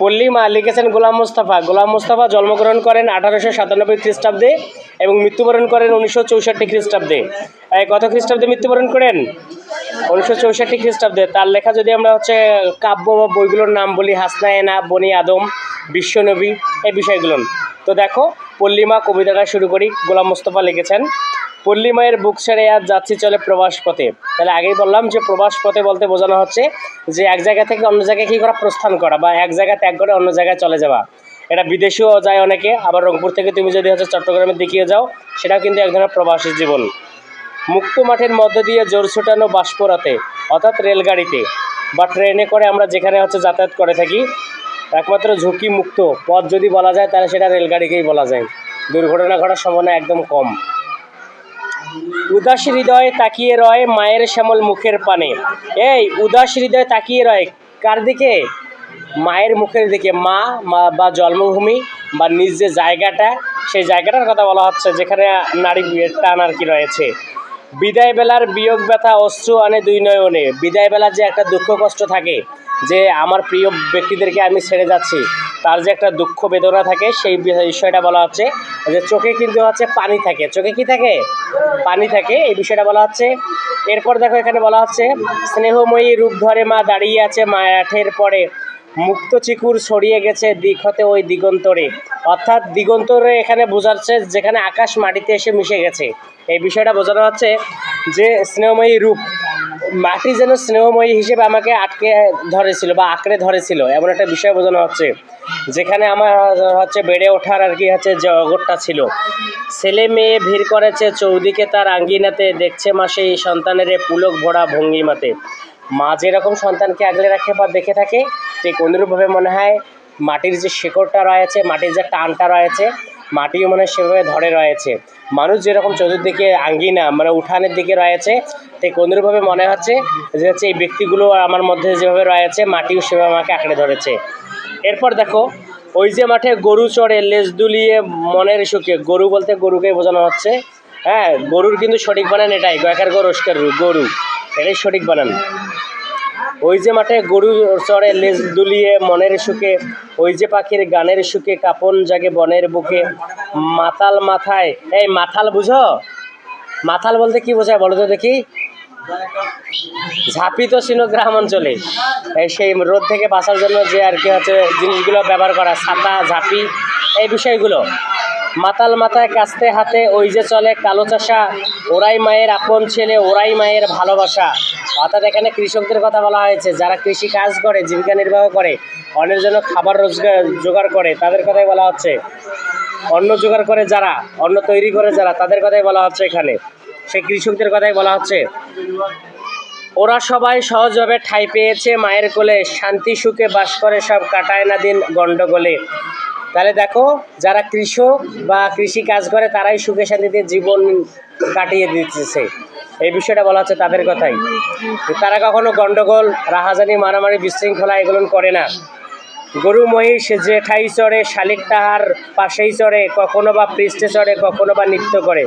পল্লীমা লিখেছেন গোলাম মুস্তাফা। গোলাম মুস্তাফা জন্মগ্রহণ করেন আঠারোশো সাতানব্বই খ্রিস্টাব্দে এবং মৃত্যুবরণ করেন উনিশশো চৌষট্টি খ্রিস্টাব্দে। কত খ্রিস্টাব্দে মৃত্যুবরণ করেন? উনিশশো চৌষট্টি খ্রিস্টাব্দে। তার লেখা যদি আমরা হচ্ছে কাব্য বা বইগুলোর নাম বলি, হাসনায়না, বনি আদম, বিশ্বনবী, এই বিষয়গুলো। তো দেখো পল্লীমা কবিতাটা শুরু করি, গোলাম মোস্তফা লিখেছেন, পল্লীমায়ের বুক ছেড়ে আজ যাচ্ছি চলে প্রবাস পথে। তাহলে আগেই বললাম যে প্রবাস পথে বলতে বোঝানো হচ্ছে যে এক জায়গা থেকে অন্য জায়গায় কী করা প্রস্থান করা বা এক জায়গা ত্যাগ করে অন্য জায়গায় চলে যাওয়া। এটা বিদেশেও যায় অনেকে, আবার রংপুর থেকে তুমি যদি হচ্ছে চট্টগ্রামের দিকে যাও, সেটাও কিন্তু এক ধরনের প্রবাসী জীবন। মুক্ত মাঠের মধ্য দিয়ে জোর ছুটানো বাষ্পরাতে অর্থাৎ রেলগাড়িতে, বা ট্রেনে করে আমরা যেখানে হচ্ছে যাতায়াত করে থাকি একমাত্র ঝুঁকি মুক্ত পথ যদি বলা যায়, তাহলে সেটা রেলগাড়িকেই বলা যায়। দুর্ঘটনা ঘটার সম্ভাবনা একদম কম। উদাস হৃদয়ে তাকিয়ে রয় মায়ের শ্যামল মুখের পানে। এই উদাস হৃদয়ে তাকিয়ে রয় কার দিকে? মায়ের মুখের দিকে। মা মা বা জন্মভূমি বা নিজ যে জায়গাটা, সেই জায়গাটার কথা বলা হচ্ছে, যেখানে নারী টান আর কি রয়েছে। বিদায় বেলার বিয়োগ ব্যথা অশ্রু আনে দুই নয়নে। বিদায় বেলার যে একটা দুঃখ কষ্ট থাকে, যে আমার প্রিয় ব্যক্তিদেরকে আমি ছেড়ে যাচ্ছি, তার যে একটা দুঃখ বেদনা থাকে, সেই বিষয়টা বলা হচ্ছে যে চোখে কিন্তু হচ্ছে পানি থাকে। চোখে কি থাকে? পানি থাকে। এই বিষয়টা বলা হচ্ছে। এরপর দেখো এখানে বলা হচ্ছে, স্নেহময়ী রূপ ধরে মা দাঁড়িয়ে আছে মাঠের পরে। মুক্ত চিকুর ছড়িয়ে গেছে দিক হতে ওই দিগন্তরে। অর্থাৎ দিগন্তরে এখানে বোঝাচ্ছে যেখানে আকাশ মাটিতে এসে মিশে গেছে। এই বিষয়টা বোঝানো হচ্ছে যে স্নেহময়ী রূপ, মাটি যেন স্নেহময়ী হিসেবে আমাকে আটকে ধরেছিল বা আঁকড়ে ধরেছিল, এমন একটা বিষয় বোঝানো হচ্ছে। যেখানে আমার হচ্ছে বেড়ে ওঠার আর কি হচ্ছে জগৎটা ছিল। ছেলে মেয়ে ভিড় করেছে চৌদিকে তার আঙ্গিনাতে, দেখছে মা সেই সন্তানের পুলক ভরা ভঙ্গিমাতে। মা যেরকম সন্তানকে আগলে রাখে বা দেখে থাকে, ঠিক অনুরূপভাবে মনে হয় মাটির যে শেকড়টা রয়েছে, মাটির যে টানটা রয়েছে, মাটিও মনে সেভাবে ধরে রয়েছে। মানুষ যেরকম চতুর্দিকে আঙ্গিনা মানে উঠানের দিকে রয়েছে, ঠিক অনুরূপভাবে মনে হচ্ছে যে হচ্ছে এই ব্যক্তিগুলো আমার মধ্যে যেভাবে রয়েছে, মাটিও সেভাবে আমাকে আঁকড়ে ধরেছে। এরপর দেখো, ওই যে মাঠে গরু চড়ে, লেজ দুলিয়ে মনের সুখে, গরু বলতে গরুকে বোঝানো হচ্ছে। হ্যাঁ গরুর কিন্তু সঠিক বানান এটাই গয়কার গরু গরু, এটাই সঠিক বানান। ওই যে মাঠে গরু চড়ে লেজ দুলিয়ে মনের সুখে, ওই যে পাখির গানের সুখে, কাপন জাগে বনের বুকে। মাতাল মাথায়, এই মাথাল বুঝো? মাথাল বলতে কি বোঝায় বলো তো দেখি? ঝাঁপি তো ছিল গ্রাম অঞ্চলে। এই সেই রোদ থেকে বাঁচার জন্য যে আর কি হচ্ছে জিনিসগুলো ব্যবহার করা, ছাতা, ঝাঁপি, এই বিষয়গুলো। মাতাল মাথায় কাস্তে হাতে ওই যে চলে কালো চাষা ওরাই মায়ের আপন ছেলে, ওরাই মায়ের ভালোবাসা। অর্থাৎ এখানে কৃষকদের কথা বলা হয়েছে, যারা কৃষি কাজ করে, জীবিকা নির্বাহ করে, অন্যের জন্য খাবার রোজগার, জোগাড় করে, তাদের কথাই বলা হচ্ছে। অন্ন জোগাড় করে যারা, অন্ন তৈরি করে যারা, তাদের কথাই বলা হচ্ছে এখানে। সেই কৃষকদের কথাই বলা হচ্ছে। ওরা সবাই সহজভাবে ঠাঁই পেয়েছে মায়ের কোলে, শান্তি সুখে বাস করে সব কাটায় না দিন গণ্ডগোলে। তাহলে দেখো, যারা কৃষক বা কৃষি কাজ করে, তারাই সুখে শান্তিতে জীবন কাটিয়ে দিতেছে। এই বিষয়টা বলা হচ্ছে তাদের কথাই। তারা কখনো গন্ডগোল, রাহাজানি, মারামারি, বিশৃঙ্খলা এগুলো করে না। গরু মহিষ যে ঠাই চড়ে, শালিক তাহার পাশেই চড়ে, কখনো বা পৃষ্ঠে চড়ে, কখনো বা নৃত্য করে।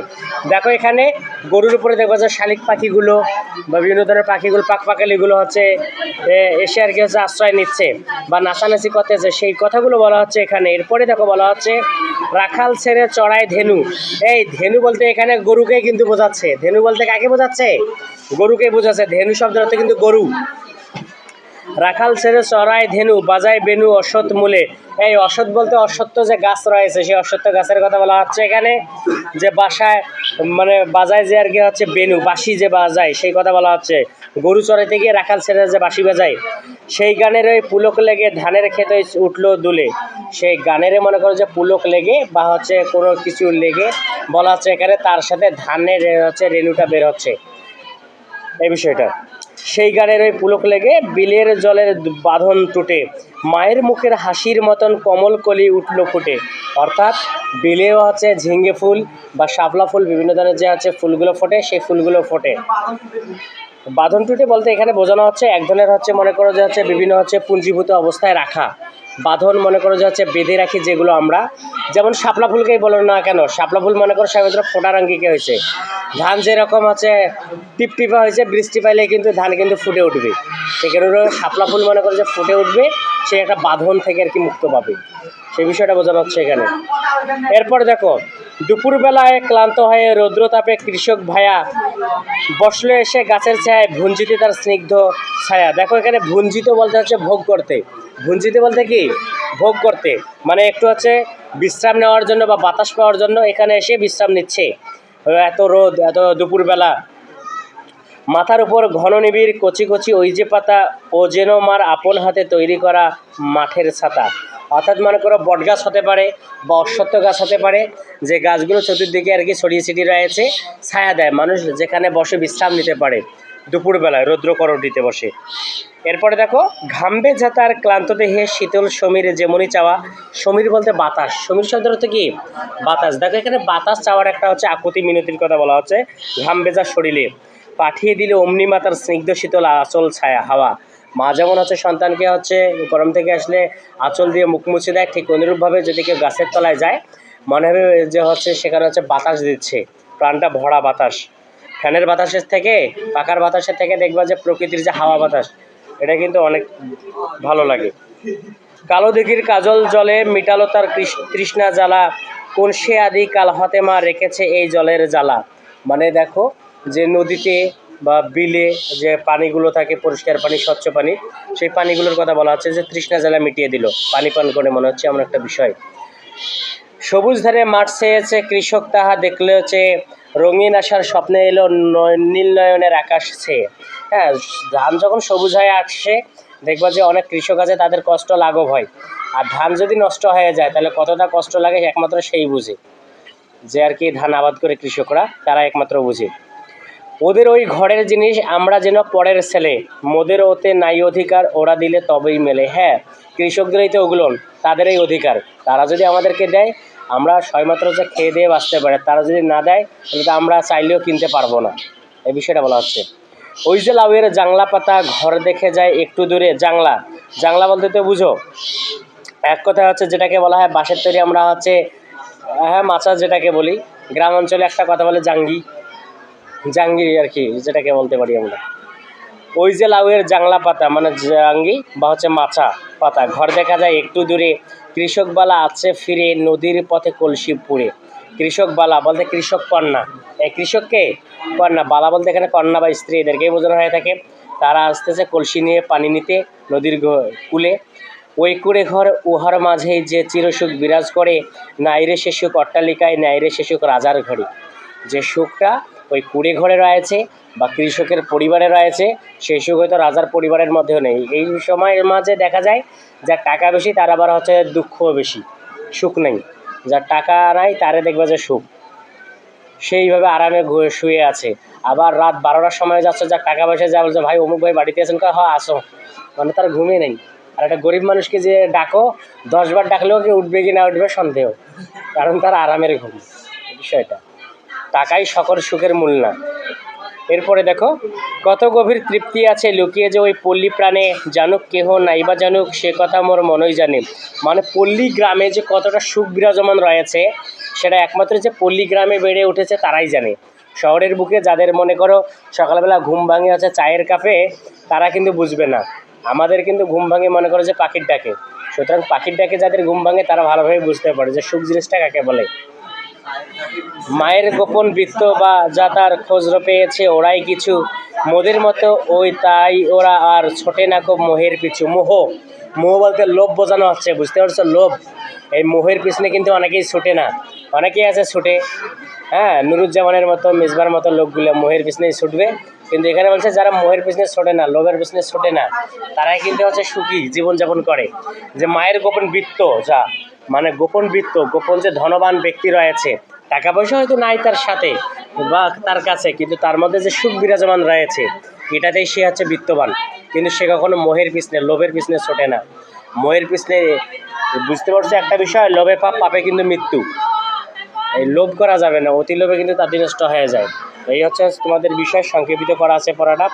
দেখো এখানে গরুর উপরে দেখব যে শালিক পাখিগুলো বা বিভিন্ন ধরনের পাখিগুলো পাক পাকালিগুলো হচ্ছে এসে আর কি হচ্ছে আশ্রয় নিচ্ছে বা নাচানাচি করতেছে। সেই কথাগুলো বলা হচ্ছে এখানে। এরপরে দেখো বলা হচ্ছে, রাখাল ছেড়ে চড়ায় ধেনু। এই ধেনু বলতে এখানে গরুকে কিন্তু বোঝাচ্ছে। ধেনু বলতে কাকে বোঝাচ্ছে? গরুকে বোঝাচ্ছে। ধেনু শব্দের অর্থ কিন্তু গরু। রাখাল ছেড়ে চড়ায় ধেনু বাজায় বেনু অসৎ মূলে। এই অসৎ বলতে অসত্য যে গাছ রয়েছে, সেই অসত্য গাছের কথা বলা হচ্ছে এখানে। যে বাসায় মানে বাজায় যে আর কি হচ্ছে বেনু, বাঁশি যে বাজায়, সেই কথা বলা হচ্ছে। গরু চড়াইতে গিয়ে রাখাল ছেড়ে যে বাঁশি বাজায়, সেই গানের ওই পুলক লেগে ধানের খেতে উঠল দুলে। সেই গানেরে মনে করো যে পুলক লেগে বা হচ্ছে কোনো কিছু লেগে বলা হচ্ছে এখানে, তার সাথে ধানের হচ্ছে রেণুটা বের হচ্ছে। এই বিষয়টা। সেই গানের ওই পুলক লেগে বিলের জলের বাঁধন টুটে। মায়ের মুখের হাসির মতন কমল কলি উঠল ফুটে। অর্থাৎ বিলেও আছে ঝিঙ্গে ফুল বা শাপলা ফুল, বিভিন্ন ধরনের যে আছে ফুলগুলো ফোটে, সেই ফুলগুলো ফোটে। বাঁধন টুটে বলতে এখানে বোঝানো হচ্ছে এক ধরনের হচ্ছে মনে করো যে হচ্ছে বিভিন্ন হচ্ছে পুঞ্জীভূত অবস্থায় রাখা। বাঁধন মনে করো যে হচ্ছে বেঁধে রাখি যেগুলো আমরা। যেমন শাপলা ফুলকেই বলো না কেন, শাপলা ফুল মনে করো সাধারণত ফোটার আঙ্গিকে হয়েছে। ধান যেরকম হচ্ছে টিপটিপা হয়েছে, বৃষ্টি পাইলে কিন্তু ধান কিন্তু ফুটে উঠবে। সেখানে শাপলা ফুল মনে করো যে ফুটে উঠবে, সে একটা বাঁধন থেকে আর কি মুক্ত পাবে। সেই বিষয়টা বোঝানো হচ্ছে এখানে। এরপর দেখো, দুপুরবেলায় ক্লান্ত হয়ে রৌদ্রতাপে কৃষক ভায়া বসলে এসে গাছের ছায় ভুঞ্জিতে তার স্নিগ্ধ ছায়া। দেখো এখানে ভুঞ্জিত বলতে হচ্ছে ভোগ করতে। ভুঞ্জিতে বলতে কি? ভোগ করতে। মানে একটু হচ্ছে বিশ্রাম নেওয়ার জন্য বা বাতাস পাওয়ার জন্য এখানে এসে বিশ্রাম নিচ্ছে। এত রোদ, এত দুপুরবেলা। মাথার উপর ঘন নিবিড় কচি কচি ওই যে পাতা ও যেন মার আপন হাতে তৈরি করা মাঠের ছাতা। অর্থাৎ মনে করো বট গাছ হতে পারে বা অশ্বত্থ গাছ হতে পারে, যে গাছগুলো চতুর্দিকে আর কি ছড়িয়ে ছিটিয়ে রয়েছে, ছায়া দেয়। মানুষ যেখানে বসে বিশ্রাম নিতে পারে, দুপুরবেলায় রৌদ্র করটিতে বসে। এরপরে দেখো, ঘামবে যাতার ক্লান্ত দেহে শীতল সমীর যেমনই চাওয়া, সমীর বলতে বাতাস। সমীর শব্দ অর্থ কি? বাতাস। দেখো এখানে বাতাস চাওয়ার একটা হচ্ছে আকুতি মিনতির কথা বলা হচ্ছে। ঘাম ভেজা শরীরে। পাঠিয়ে দিলে অমনি মাতার স্নিগ্ধ শীতল আঁচল ছায়া, হাওয়া। মা যেমন হচ্ছে সন্তানকে হচ্ছে গরম থেকে আসলে আঁচল দিয়ে মুখ মুছে দেয়, ঠিক অনুরূপভাবে যদি কেউ গাছের তলায় যায়, মনে হবে যে হচ্ছে সেখানে হচ্ছে বাতাস দিচ্ছে, প্রাণটা ভরা বাতাস। ফ্যানের বাতাসের থেকে, পাখার বাতাসের থেকে দেখবা যে প্রকৃতির যে হাওয়া বাতাস, এটা কিন্তু অনেক ভালো লাগে। কালো দিঘির কাজল জলে মিটালো তার তৃষ্ণা জ্বালা, কোন সে আদি কাল হতে মা রেখেছে এই জলের জ্বালা। মানে দেখো যে নদীতে বা বিলে যে পানিগুলো থাকে, পরিষ্কার পানি, স্বচ্ছ পানি, সেই পানিগুলোর কথা বলা হচ্ছে যে তৃষ্ণা জ্বালা মিটিয়ে দিল। পানি পান করে মনে হচ্ছে এমন একটা বিষয়। সবুজ ধারে মাঠ চেয়েছে কৃষক তাহা দেখলে হচ্ছে রঙিন আসার স্বপ্নে এলো নীল নয়নের আকাশ ছেয়ে। হ্যাঁ ধান যখন সবুজ হয়ে আসছে, দেখবা যে অনেক কৃষক আছে, তাদের কষ্ট লাঘব হয়। আর ধান যদি নষ্ট হয়ে যায়, তাহলে কতটা কষ্ট লাগে, একমাত্র সেই বুঝে। যে আর কি ধান আবাদ করে কৃষকরা, তারা একমাত্র বুঝে। ওদের ওই ঘরের জিনিস, আমরা যেন পরের ছেলে। মোদের ওতে নাই অধিকার, ওরা দিলে তবেই মেলে। হ্যাঁ কৃষকদেরই তো ওগুলো, তাদেরই অধিকার। তারা যদি আমাদেরকে দেয়, আমরা সবেমাত্র যে খেয়ে দিয়ে বাঁচতে পারে। তারা যদি না দেয়, তাহলে তো আমরা চাইলেও কিনতে পারব না। এই বিষয়টা বলা হচ্ছে। ওই যে লাউয়ের জাংলা পাতা ঘর দেখে যায় একটু দূরে, জাংলা। জাংলা বলতে তো বুঝো। এক কথা হচ্ছে যেটাকে বলা হয় বাঁশের তৈরি, আমরা হচ্ছে হ্যাঁ মাছা যেটাকে বলি। গ্রাম অঞ্চলে একটা কথা বলে জাঙ্গি। জাঙ্গি আর কি, যেটাকে বলতে পারি আমরা। ওই যে লাউয়ের জাংলা পাতা মানে জাঙ্গি বা হচ্ছে মাচা পাতা, ঘর দেখা যায় একটু দূরে। কৃষকবালা আছে ফিরে নদীর পথে কলসি পুড়ে। কৃষকবালা বলতে কৃষক কন্যা। এই কৃষককে কন্যা। বালা বলতে এখানে কন্যা বা স্ত্রী, এদেরকেই বোঝানো হয়ে থাকে। তারা আসতেছে কলসি নিয়ে পানি নিতে নদীর কূলে। ওই কুড়ে ঘর উহার মাঝেই যে চিরসুখ বিরাজ করে নাইরে সুখ অট্টালিকায় নাইরে সুখ রাজার ঘরে যে সুখটা ওই কুড়ে ঘরে রয়েছে বা কৃষকের পরিবারে রয়েছে, সেই সুখ হয়তো রাজার পরিবারের মধ্যেও নেই। এই সময়ের মাঝে দেখা যায় যার টাকা বেশি, তার আবার হচ্ছে দুঃখও বেশি। সুখ নেই। যার টাকা নাই, তারে দেখবে যে সুখ। সেইভাবে আরামে শুয়ে আছে। আবার রাত বারোটার সময় যাচ্ছে, যার টাকা পয়সা যা বলছে ভাই, অমুক ভাই বাড়িতে আছেন, কয় হ্যাঁ আসো। মানে তার ঘুমিয়ে নেই। আর একটা গরিব মানুষকে যে ডাকো দশবার ডাকলেও কি উঠবে কি না উঠবে সন্দেহ। কারণ তার আরামের ঘুম। বিষয়টা। টাকাই সকল সুখের মূল না। এরপরে দেখো, কত গভীর তৃপ্তি আছে লুকিয়ে যে ওই পল্লী প্রাণে, জানুক কেহ নাইবা জানুক, সে কথা মোর মনই জানে। মানে পল্লী গ্রামে যে কতটা সুখ বিরাজমান রয়েছে, সেটা একমাত্র যে পল্লী গ্রামে বেড়ে উঠেছে তারাই জানে। শহরের বুকে যাদের মনে করো সকালবেলা ঘুম ভাঙে আছে চায়ের কাপে, তারা কিন্তু বুঝবে না। আমাদের কিন্তু ঘুম ভাঙে মনে করো যে পাখির ডাকে। সুতরাং পাখির ডাকে যাদের ঘুম ভাঙে, তারা ভালোভাবে বুঝতে পারে যে সুখ জিনিসটা কাকে বলে। মায়ের গোপন বৃত্ত বা যা তার খোঁজ পেয়েছে, ওরাই কিছু। মোদের মতো ওই তাই ওরা আর ছোটে না খুব মোহের পিছু। মোহ মোহ বলতে লোভ বোঝানো হচ্ছে, বুঝতে পারছ? লোভ। এই মোহের পিছনে কিন্তু অনেকেই ছুটে না। অনেকেই আছে ছুটে। হ্যাঁ নুরুজ্জামানের মতো মিসবার মতো লোকগুলো মোহের পিছনেই ছুটবে। কিন্তু এখানে বলছে যারা মোহের পিছনে ছোটে না, লোভের পিছনে ছোটে না, তারাই কিন্তু হচ্ছে সুখী জীবনযাপন করে। যে মায়ের গোপন বৃত্ত যা মানে গোপন বৃত্ত, গোপন যে ধনবান ব্যক্তি রয়েছে টাকা পয়সা হয়তো নাই তার সাথে বা তার কাছে, কিন্তু তার মধ্যে যে সুখ বিরাজমান রয়েছে, এটাতেই সে হচ্ছে বৃত্তবান। কিন্তু সে কখনো মোহের পিছনে, লোভের পিছনে ছোটে না। মোহের পিছনে, বুঝতে পারছ একটা বিষয়, লোভে পাপ, পাপে কিন্তু মৃত্যু। এই লোভ করা যাবে না, অতি লোভে কিন্তু তাদের নষ্ট হয়ে যায়। এই হচ্ছে তোমাদের বিষয়, সংক্ষেপিত করা আছে পড়াটা।